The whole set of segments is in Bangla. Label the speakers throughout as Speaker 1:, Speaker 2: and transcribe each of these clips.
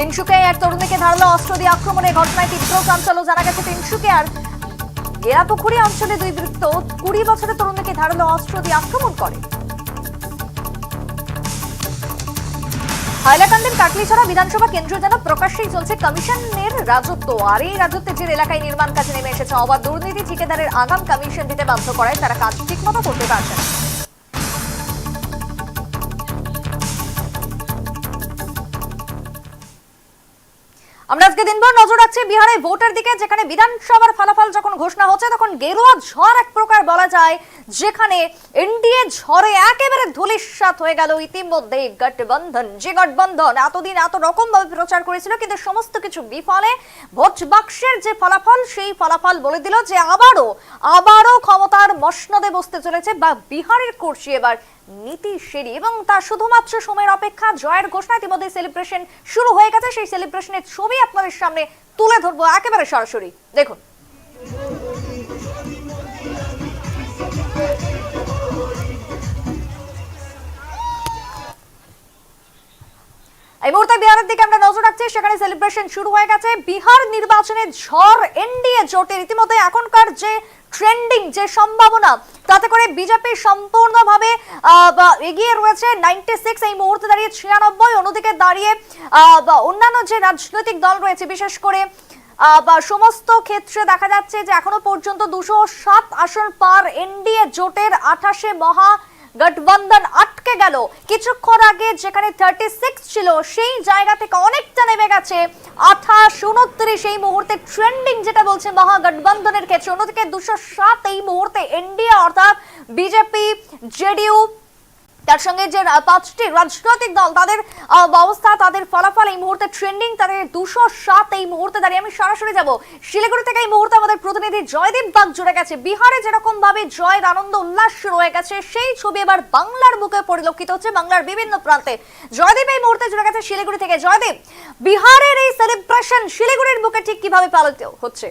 Speaker 1: তিনশুকিয়ায় এক তরুণীকে ধারালো অস্ত্র দিয়ে আক্রমণের ঘটনায় তীব্র চাঞ্চল্য জানা গেছে তিনশুকিয়ার গেরাপুকুরি অঞ্চলে দুই বৃত্ত কুড়ি বছরের তরুণীকে ধারালো অস্ত্র দিয়ে আক্রমণ করে। হাইলাকান্দির কাটলিছড়া বিধানসভা কেন্দ্র যেন প্রকাশ্যেই চলছে কমিশনের রাজত্ব। আর এই রাজত্বে যে এলাকায় নির্মাণ কাজে নেমে এসেছে অবাধ দুর্নীতি, ঠিকাদারের আগাম কমিশন দিতে বাধ্য করায় তারা কাজ ঠিকমতো করতে পারছে না। আমরা আজকে দিনভর নজর রাখছি বিহারে ভোটের দিকে, যেখানে বিধানসভার ফলাফল যখন ঘোষণা হচ্ছে, তখন গেরুয়া ঝড় এক প্রকার বলা যায় যেখানে এনডিএ ঝড়ে একেবারে ধুলিস্বাত হয়ে গেল। ইতিমধ্যে গঠবন্ধন, যে গঠবন্ধন এতদিন এত রকম ভাবে প্রচার করেছিল, কিন্তু সমস্ত কিছু বিফলে। ভোট বাক্সের যে ফলাফল, সেই ফলাফল বলে দিল যে আবারও আবারও ক্ষমতার মসনদে বসতে চলেছে বা বিহারের কুর্সি এবার নীতিশেরই এবং তা শুধুমাত্র সময়ের অপেক্ষা, জয়ের ঘোষণা ইতিমধ্যে সেলিব্রেশন শুরু হয়ে গেছে। সেই সেলিব্রেশনের ছবি আপনাদের সামনে তুলে ধরবো একেবারে সরাসরি। দেখুন। এই মুহূর্তে বিহারের দিকে আমরা নজর রাখছি, সেখানে সেলিব্রেশন শুরু হয়ে গেছে। বিহার নির্বাচনে ঝড় এনডিএ জোটের ইতিমধ্যে এখনকার যে ট্রেন্ডিং যে সম্ভাবনা, তাতে করে বিজেপি সম্পূর্ণভাবে এগিয়ে রয়েছে। নাইনটি সিক্স এই মুহূর্তে দাঁড়িয়ে ছিয়ানব্বই, অন্যদিকে দাঁড়িয়ে অন্যান্য যে রাজনৈতিক দল রয়েছে, বিশেষ করে সমস্ত ক্ষেত্রে দেখা যাচ্ছে যে এখনও পর্যন্ত দুশো সাত আসন পার এনডিএ জোটের আঠাশে মহা গঠবন্ধন আটকে গেল। কিছুক্ষণ আগে যেখানে থার্টি সিক্স ছিল, সেই জায়গা থেকে অনেকটা নেমে গেছে। আঠাশ, উনত্রিশ, এই মুহূর্তে ট্রেন্ডিং যেটা বলছে মহাগঠবন্ধনের ক্ষেত্রে। অন্যদিকে দুশো সাত এই মুহূর্তে এনডিএ অর্থাৎ বিজেপি জেডিইউ তার সঙ্গে যে পাঁচটি রাজনৈতিক দল, তাদের অবস্থা তাদের ফলাফল, এই মুহূর্তে ট্রেন্ডিং তাদের দুশো সাত এই মুহূর্তে দাঁড়িয়ে। আমি সরাসরি যাব শিলিগুড়ি থেকে। এই মুহূর্তে আমাদের প্রতিনিধি জয়দীপ বাগ জুড়ে গেছে। বিহারে যেরকম ভাবে জয়ের আনন্দ, উল্লাস শুরু হয়ে গেছে, সেই ছবি এবার বাংলার বুকে পরিলক্ষিত হচ্ছে বাংলার বিভিন্ন প্রান্তে। জয়দীপ এই মুহূর্তে জুড়ে গেছে শিলিগুড়ি থেকে। জয়দীপ, বিহারের এই সেলিব্রেশন শিলিগুড়ির বুকে ঠিক কীভাবে পালিত হচ্ছে?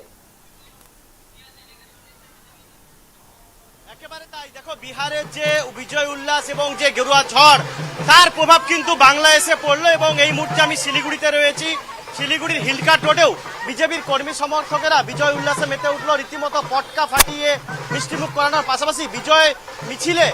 Speaker 2: একেবারে তাই, দেখো বিহারের যে বিজয় উল্লাস এবং যে গেরুয়া ঝড়, তার প্রভাব কিন্তু বাংলা এসে পড়ল এবং এই মুহূর্তে আমি শিলিগুড়িতে রয়েছি। শিলিগুড়ির হিলকাট রোডেও বিজেপির কর্মী সমর্থকেরা বিজয় উল্লাসে মেতে উঠল। রীতিমতো পটকা ফাটিয়ে মিষ্টিমুখ করানোর পাশাপাশি বিজয় মিছিলে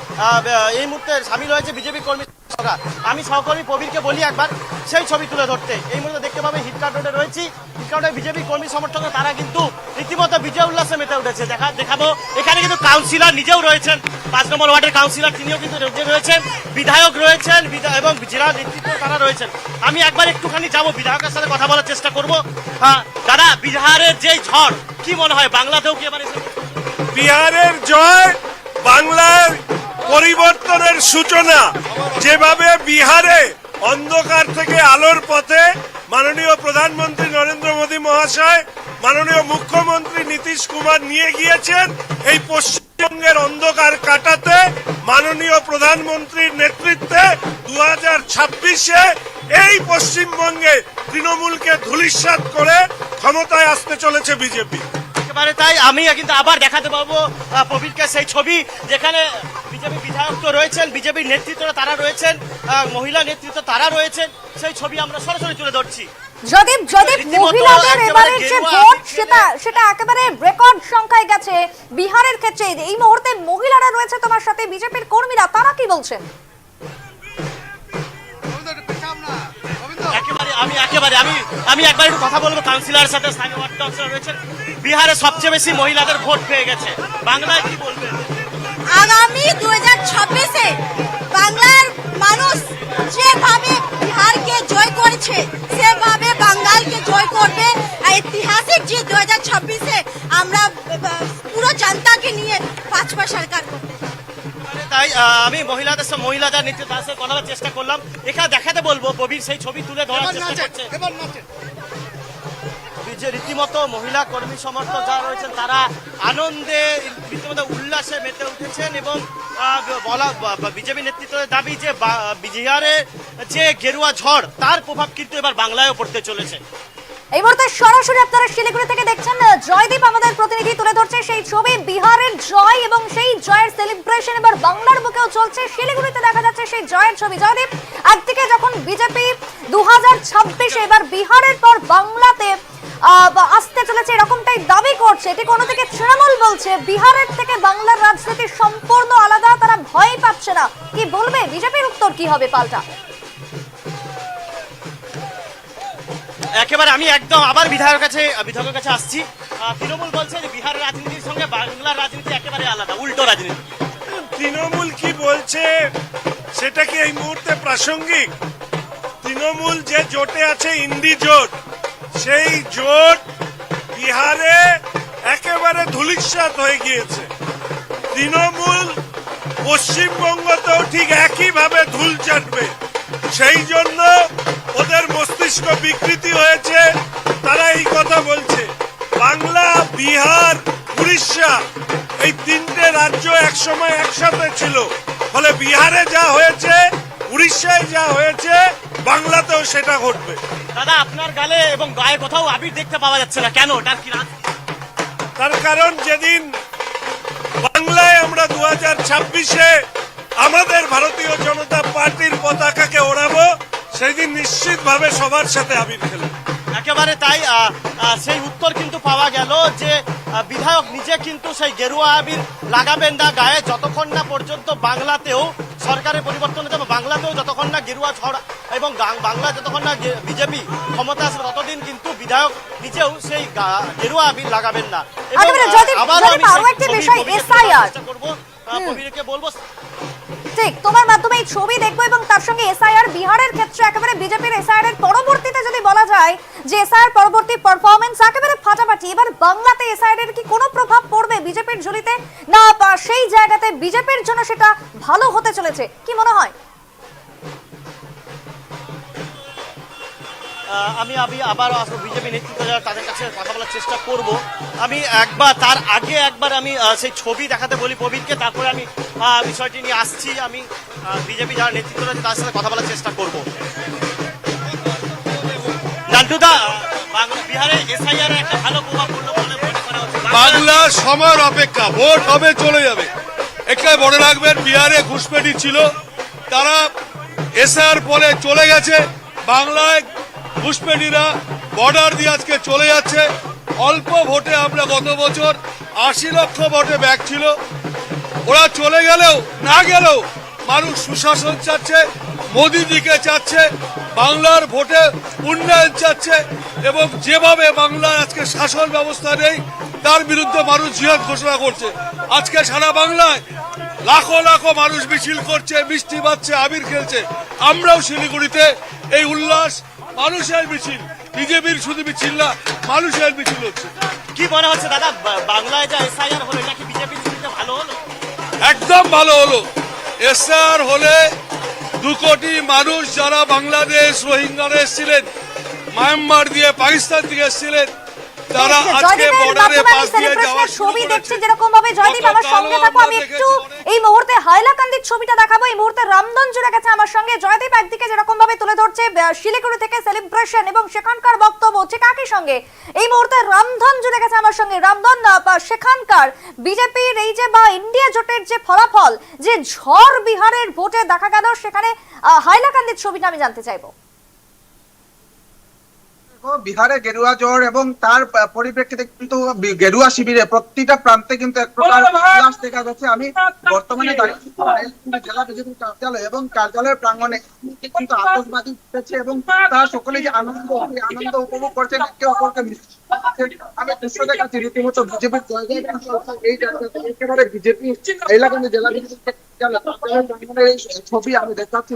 Speaker 2: এই মুহূর্তে সামিল হয়েছে বিজেপি কর্মী সমর্থকরা। আমি সহকর্মী প্রবীরকে বলি একবার, সেই ছবি তুলে ধরতে। এই মুহূর্তে দেখতে পাবে হিলকাট রোডে রয়েছি। হিলকাট রোডে বিজেপি কর্মী সমর্থকরা, তারা কিন্তু রীতিমতো বিজয় উল্লাসে মেতে উঠেছে। দেখা দেখাবো। এখানে কিন্তু কাউন্সিলর নিজেও রয়েছেন। পাঁচ নম্বর ওয়ার্ডের কাউন্সিলর, তিনিও কিন্তু রয়েছেন। বিধায়ক রয়েছেন এবং জেলা নেতৃত্ব তারা রয়েছেন। আমি একবার একটুখানি যাব, বিধায়কের সাথে কথা বলার চেষ্টা করব। হ্যাঁ দাদা, বিহারের যে ঝড়, কি মনে হয়? বাংলাতেও কি এবার
Speaker 3: বিহারের জয়, বাংলার পরিবর্তনের সূচনা। যেভাবে বিহারে অন্ধকার থেকে আলোর পথে মাননীয় প্রধানমন্ত্রী নরেন্দ্র মোদী মহাশয়, মাননীয় মুখ্যমন্ত্রী নীতিশ কুমার নিয়ে গিয়েছেন, এই পশ্চিমবঙ্গের অন্ধকার কাটাতে মাননীয় প্রধানমন্ত্রীর নেতৃত্বে দু হাজার ছাব্বিশে এই পশ্চিমবঙ্গে তৃণমূলকে ধূলিসাৎ করে ক্ষমতায় আসতে চলেছে বিজেপি।
Speaker 2: তাই আমি কিন্তু আবার দেখাতে পাবো প্রবীরকে সেই ছবি যেখানে বিজেপি বিধায়ক তো রয়েছেন বিজেপির নেতৃত্ব তারা রয়েছেন মহিলা নেতৃত্ব তারা রয়েছেন সেই ছবি আমরা সরাসরি তুলে ধরছি।
Speaker 1: যদীপ মহিলাদের এবারের যে ভোট সেটা সেটা একেবারে রেকর্ড সংখ্যায় গেছে বিহারের ক্ষেত্রে। এই মুহূর্তে মহিলারা রয়েছে তোমার সাথে বিজেপির কর্মীরা তারা কি বলছেন?
Speaker 2: একেবারে আমি একেবারে আমি আমি একবার একটু কথা বলব কাউন্সিলরের সাথে স্থানীয় ওয়ার্ড কাউন্সিলর রয়েছেন। বিহারে সবচেয়ে বেশি মহিলাদের ভোট পেয়ে গেছে। বাংলায় কি বলবেন?
Speaker 4: আগামী দু হাজার ছাব্বিশে বাংলার মানুষ যেভাবে বিহারকে জয় করেছে সেভাবে বাঙ্গালকে জয় করবে। ঐতিহাসিক যে দু হাজার ছাব্বিশে আমরা পুরো জনতাকে নিয়ে ভাজপা সরকার করতে
Speaker 2: তাই আমি মহিলাদের সাথে মহিলাদের নেতৃত্ব তার সাথে কথা চেষ্টা করলাম। এখানে দেখাতে বলব প্রবীর সেই ছবি তুলে ধরার চেষ্টা করছে। যে রীতিমতো মহিলা কর্মী সমর্থক যারা রয়েছেন, তারা আনন্দে রীতিমতো উল্লাসে মেতে উঠেছেন এবং বলা বিজেপি নেতৃত্বের দাবি যে বিহারে যে গেরুয়া ঝড়, তার প্রভাব কিন্তু এবার বাংলায়ও পড়তে চলেছে।
Speaker 1: এই মুহূর্তে সরাসরি আপনারা শিলিগুড়ি থেকে দেখছেন জয়দীপ আমাদের প্রতিনিধি তুলে ধরছে সেই ছবি। বিহারের জয় এবং সেই জয়ের সেলিব্রেশন এবার বাংলার বুকেও চলছে। শিলিগুড়িতে দেখা যাচ্ছে সেই জয়ের ছবি। জয়দীপ, একদিকে যখন বিজেপি দু হাজার ছাব্বিশে এবার বিহারের পর বাংলাতে আসতে চলেছে এরকমটাই দাবি করছে। এটি কোনো থেকে তৃণমূল বলছে বিহারের থেকে বাংলার রাজনীতি সম্পূর্ণ আলাদা তারা ভয় পাচ্ছে না। কি বলবে? বিজেপির উত্তর কি হবে পাল্টা?
Speaker 2: একেবারে আমি একদম আবার বিধায়কের কাছে বিধায়কের কাছে আসছি। আহ, তৃণমূল বলছে যে বিহারের রাজনীতির সঙ্গে বাংলার রাজনীতি একেবারে আলাদা উল্টো রাজনীতি।
Speaker 3: তৃণমূল কি বলছে সেটা কি এই মুহূর্তে প্রাসঙ্গিক? তৃণমূল যে জোটে আছে ইন্ডি জোট সেই জোট বিহারে একেবারে ধুলিস্বাত হয়ে গিয়েছে। তৃণমূল পশ্চিমবঙ্গতেও ঠিক একইভাবে ধুল চাটবে। সেই জন্য ওদের মস্তিষ্ক বিকৃতি হয়েছে। তারা এই কথা বলছে। বাংলা, বিহার, উড়িষ্যা এই তিনটে রাজ্য একসময় একসাথে ছিল। ফলে বিহারে যা হয়েছে, উড়িষ্যায় যা হয়েছে বাংলাতেও সেটা ঘটবে।
Speaker 2: দাদা আপনার গালে এবং গায়ে কোথাও আবির দেখতে পাওয়া যাচ্ছে না। কেন? তার কি
Speaker 3: তার কারণ যেদিন বাংলায় আমরা দু হাজার ছাব্বিশে আমাদের ভারতীয় জনতা পার্টির পতাকাকে ওড়াবো সেদিন নিশ্চিতভাবে সবার সাথে আবির খেলবে।
Speaker 2: একেবারে তাই সেই উত্তর কিন্তু পাওয়া গেল যে বিধায়ক নিজে কিন্তু সেই গেরুয়া আবির লাগাবেন না গায়ে যতক্ষণ না পর্যন্ত বাংলাতেও সরকারের পরিবর্তন হচ্ছে বাংলাতেও যতক্ষণ না গেরুয়া ঝড় এবং বাংলা যতক্ষণ না বিজেপি ক্ষমতা আসবে ততদিন কিন্তু বিধায়ক নিজেও সেই গেরুয়া আবির লাগাবেন না। আবারও
Speaker 1: যদি
Speaker 2: আমি চেষ্টা করব কবিরকে বলব
Speaker 1: ঠিক, তোমার মাধ্যমে এই ছবি দেখব এবং তার সঙ্গে এসআইআর বিহারের ক্ষেত্রে একেবারে বিজেপির এসআইআর এর পরবর্তীতে যদি বলা যায় যে এসআইআর পরবর্তী পারফরমেন্স একেবারে ফাটাফাটি, এবার বাংলাতে এসআইআর এর কি কোনো প্রভাব পড়বে বিজেপির ঝুলিতে? না সেই জায়গাতে বিজেপির জন্য সেটা ভালো হতে চলেছে, কি মনে হয়?
Speaker 2: আমি আমি আবার আসব। বিজেপি নেতৃত্ব যারা, তাদের কাছে কথা বলার চেষ্টা করব। আমি একবার, তার আগে একবার আমি সেই ছবি দেখাতে বলি প্রবীরকে তারপরে আমি বিষয়টি নিয়ে আসছি। আমি বিজেপি যারা নেতৃত্ব রয়েছে তার সাথে কথা বলার চেষ্টা করব। নান্টুদা বিহারে এসআইআর একটা ভালো প্রভাব পড়ল বলে
Speaker 5: বাংলা সময়ের অপেক্ষা, ভোট হবে, চলে যাবে। একটাই মনে রাখবেন, বিহারে ঘুষপেটি ছিল। তারা এসআর পরে চলে গেছে। বাংলায় ঘুষপেটিরা বর্ডার দিয়ে আজকে চলে যাচ্ছে। অল্প ভোটে আমরা গত বছর আশি লক্ষ ভোটে ব্যাক ছিল। ওরা চলে গেলেও, না গেলেও মানুষ সুশাসন চাচ্ছে, মোদিজিকে চাচ্ছে, বাংলার ভোটে উন্নয়ন চাচ্ছে এবং যেভাবে বাংলার আজকে শাসন ব্যবস্থা নেই, তার বিরুদ্ধে মানুষ জিহাদ ঘোষণা করছে। আজকে সারা বাংলায় লাখো লাখো মানুষ মিছিল করছে, মিষ্টি পাচ্ছে আবির খেলছে। আমরাও শিলিগুড়িতে এই উল্লাস মানুষের মিছিল বিজেপির শুধু মিছিল না মানুষের মিছিল হচ্ছে।
Speaker 2: কি মনে হচ্ছে দাদা বাংলায় যা এসআইআর হলো এটা কি বিজেপির দিকে ভালো হলো?
Speaker 5: একদম ভালো হলো। এসআইআর হলে দু কোটি মানুষ যারা বাংলাদেশ রোহিঙ্গারা এসেছিলেন মায়ানমার দিয়ে পাকিস্তান থেকে এসেছিলেন তারা আজকে বর্ডারে পাশ দিয়ে যাওয়া
Speaker 1: ছবি
Speaker 5: করেছে
Speaker 1: দেখছি যেরকম ভাবে জয়দীপ আমার সঙ্গে থাকো আমি একটু এই মুহূর্তে হাইলাকান্দির ছবিটা দেখাবো। এই মুহূর্তে রামদন জুড়ে গেছে আমার সঙ্গে। জয়দীপ একদিকে যেরকম ভাবে তুলে ধরছে শিলিগুড়ি থেকে সেলিব্রেশন এবং সেখানকার বক্তব্য ঠিক একই সঙ্গে। এই মুহূর্তে রামধন জুড়ে গেছে আমার সঙ্গে। রামধন সেখানকার বিজেপির এই যে, বা ইন্ডিয়া জোটের যে ফলাফল, যে ঝড় বিহারের ভোটে দেখা গেল, সেখানে হাইলাকান্দির ছবিটা আমি জানতে চাইব।
Speaker 6: বিহারে গেরুয়া জ্বর এবং তার পরিপ্রেক্ষিতে কিন্তু গেরুয়া শিবিরে প্রতিটা প্রান্তে কিন্তু এক প্রকার উল্লাস দেখা যাচ্ছে। আমি বর্তমানে জেলা বিজেপি কার্যালয় এবং কার্যালয়ের প্রাঙ্গণে। কিন্তু আতশবাজি উঠেছে এবং তারা সকলে যে আনন্দ আনন্দ উপভোগ করছেন একে অপরকে আমি দৃশ্য দেখাচ্ছি রীতিমতো বিজেপির এই একেবারে বিজেপি হাইলাকান্দি জেলা বিজেপি কার্যালয় এই ছবি আমি দেখাচ্ছি।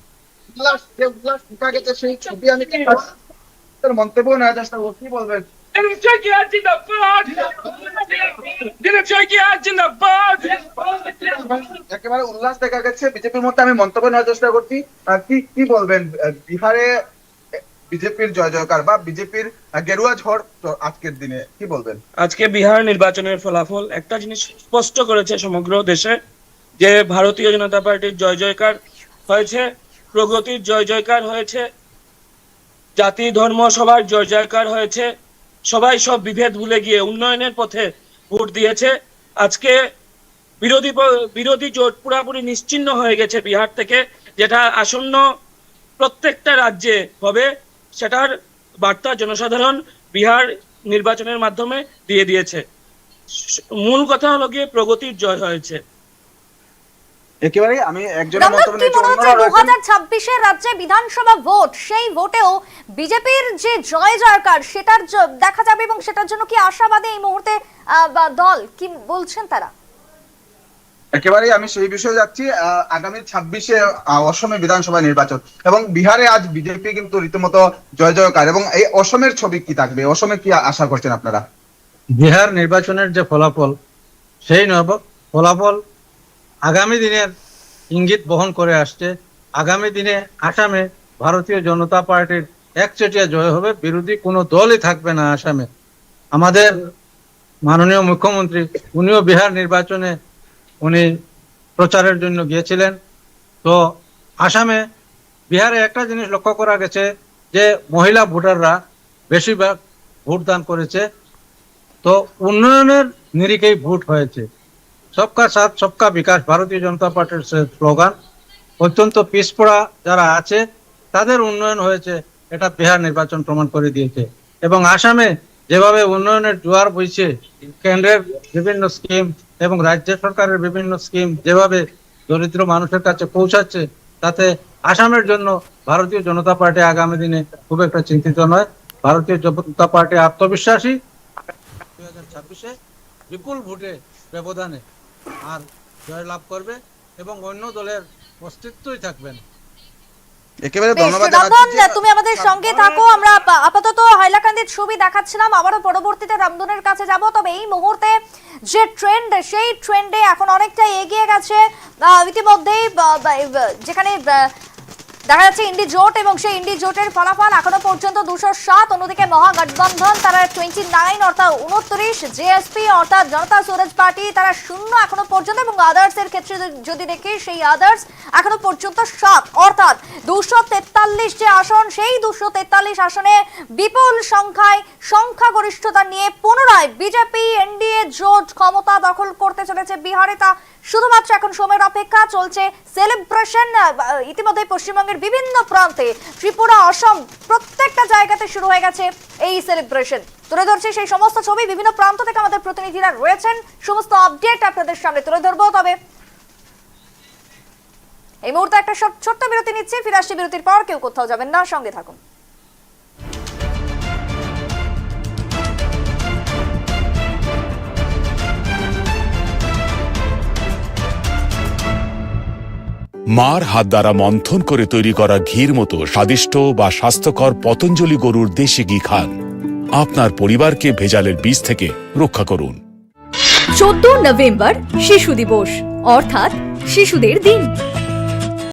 Speaker 6: উল্লাস যে উল্লাস ঢুকা গেছে সেই ছবি আমি তার মন্তব্য নেওয়ার চেষ্টা করব কি বলবেন
Speaker 7: Dilim Türkiye জিন্দাবাদ? দিলীপ শইকিয়া জিন্দাবাদ?
Speaker 6: একেবারে উল্লাস দেখা গেছে বিজেপির মধ্যে আমি মন্তব্য নেওয়ার চেষ্টা করছি। কি কি বলবেন? বিহারে বিজেপির জয় জয়কার বা বিজেপির গেরুয়া ঝড় তো আজকের দিনে কি বলবেন?
Speaker 7: আজকে বিহার নির্বাচনের ফলাফল একটা জিনিস স্পষ্ট করেছে সমগ্র দেশে যে ভারতীয় জনতা পার্টির জয় জয়কার হয়েছে। প্রগতির জয় জয়কার হয়েছে। জাতি, ধর্ম, সবার জয় জয়কার হয়েছে। সবাই সব বিভেদ ভুলে গিয়ে উন্নয়নের পথে ভোট দিয়েছে। আজকে বিরোধী বিরোধী জোট পুরাপুরি নিশ্চিন্ন হয়ে গেছে বিহার থেকে, যেটা আসন্ন প্রত্যেকটা রাজ্যে হবে, সেটার বার্তা জনসাধারণ বিহার নির্বাচনের মাধ্যমে দিয়ে দিয়েছে। মূল কথা হলো গিয়ে প্রগতির জয় হয়েছে।
Speaker 6: একেবারে আমি একজন
Speaker 1: রামনাথ
Speaker 6: মন্তব্য নিয়েছি
Speaker 1: মনে হচ্ছে
Speaker 6: অন্যরা
Speaker 1: দু
Speaker 6: রয়েছেন।
Speaker 1: হাজার ছাব্বিশের রাজ্যে বিধানসভা ভোট সেই ভোটেও বিজেপির যে জয় জয়কার সেটার দেখা যাবে এবং সেটার জন্য কি আশাবাদী এই মুহূর্তে দল? কি বলছেন তারা?
Speaker 6: একেবারে আমি সেই বিষয়ে যাচ্ছি আহ, আগামী ছাব্বিশে অসমে বিধানসভা নির্বাচন। এবং বিহারে আজ বিজেপি কিন্তু রীতিমতো জয় জয়কার এবং এই অসমের ছবি কি থাকবে? অসমে কি আশা করছেন আপনারা?
Speaker 8: বিহার নির্বাচনের যে ফলাফল সেই ফলাফল আগামী দিনের ইঙ্গিত বহন করে আসছে। আগামী দিনে আসামে ভারতীয় জনতা পার্টির একচেটিয়া জয় হবে, বিরোধী কোনো দলই থাকবে না আসামে। আমাদের মাননীয় মুখ্যমন্ত্রী, উনিও বিহার নির্বাচনে উনি প্রচারের জন্য গিয়েছিলেন। তো আসামে বিহারে একটা জিনিস লক্ষ্য করা গেছে যে, মহিলা ভোটাররা বেশিরভাগ ভোটদান করেছে। তো উন্নয়নের নিরিখেই ভোট হয়েছে। সবকা সাথ, সবকা বিকাশ, ভারতীয় জনতা পার্টির স্লোগান অত্যন্ত পিছপড়া যারা আছে, তাদের উন্নয়ন হয়েছে, এটা বিহার নির্বাচন প্রমাণ করে দিয়েছে। এবং আসামে যেভাবে উন্নয়নের জোয়ার বইছে, কেন্দ্রের বিভিন্ন স্কিম এবং রাজ্য সরকারের বিভিন্ন স্কিম যেভাবে দরিদ্র মানুষের কাছে পৌঁছাচ্ছে, তাতে আসামের জন্য ভারতীয় জনতা পার্টি আগামী দিনে খুব একটা চিন্তিত নয়। ভারতীয় জনতা পার্টি আত্মবিশ্বাসী। দুই হাজার ছাব্বিশে বিপুল ভোটে ব্যবধানে আর জয়লাভ করবে এবং অন্য দলের অস্তিত্বই থাকবে না।
Speaker 6: একেবারে ধন্যবাদ জানাচ্ছি
Speaker 1: তুমি আমাদের সঙ্গে থাকো আমরা আপাতত হাইলাকান্দির ছবি দেখাচ্ছিলাম আবারও পরবর্তীতে রামধনের কাছে যাব। তবে এই মুহূর্তে যে ট্রেন্ড সেই ট্রেন্ডে এখন অনেকটা এগিয়ে গেছে। আহ, ইতিমধ্যেই যেখানে দেখা যাচ্ছে ইন্ডি জোট এবং সেই ইন্ডি জোটের ফলাফল এখনও পর্যন্ত দুশো সাত, অন্যদিকে মহাগঠবন্ধন, তারা টোয়েন্টি নাইন অর্থাৎ উনত্রিশ জেএসপি অর্থাৎ জনতা সুরজ পার্টি, তারা শূন্য এখনও পর্যন্ত এবং আদার্স এর ক্ষেত্রে যদি- দেখি, সেই আদার্স এখনও পর্যন্ত সাত, অর্থাৎ দুশো তেতাল্লিশ যে আসন, সেই দুশো তেতাল্লিশ আসনে বিপুল সংখ্যায় সংখ্যাগরিষ্ঠতা নিয়ে পুনরায় বিজেপি এনডিএ জোট ক্ষমতা দখল করতে চলেছে বিহারে। তা শুধুমাত্র এখন সময়ের অপেক্ষা, চলছে সেলিব্রেশন ইতিমধ্যে পশ্চিমবঙ্গের বিভিন্ন প্রান্তে ত্রিপুরা, অসম প্রত্যেকটা জায়গাতে শুরু হয়ে গেছে এই সেলিব্রেশন তুলে ধরছি সেই সমস্ত ছবি। বিভিন্ন প্রান্ত থেকে আমাদের প্রতিনিধিরা রয়েছেন। সমস্ত আপডেট আপনাদের সামনে তুলে ধরবো। তবে এই মুহূর্তে একটা ছোট্ট বিরতি নিচ্ছি। ফিরে আসছি বিরতির পর। কেউ কোথাও যাবেন না। সঙ্গে থাকুন।
Speaker 9: মার হাত দ্বারা মন্থন করে তৈরি করা ঘির মতো স্বাদিষ্ট বা স্বাস্থ্যকর পতঞ্জলি গরুর দেশি ঘি খান। আপনার পরিবারকে ভেজালের বীজ থেকে রক্ষা করুন।
Speaker 10: চোদ্দ নভেম্বর শিশু দিবস, অর্থাৎ শিশুদের দিন।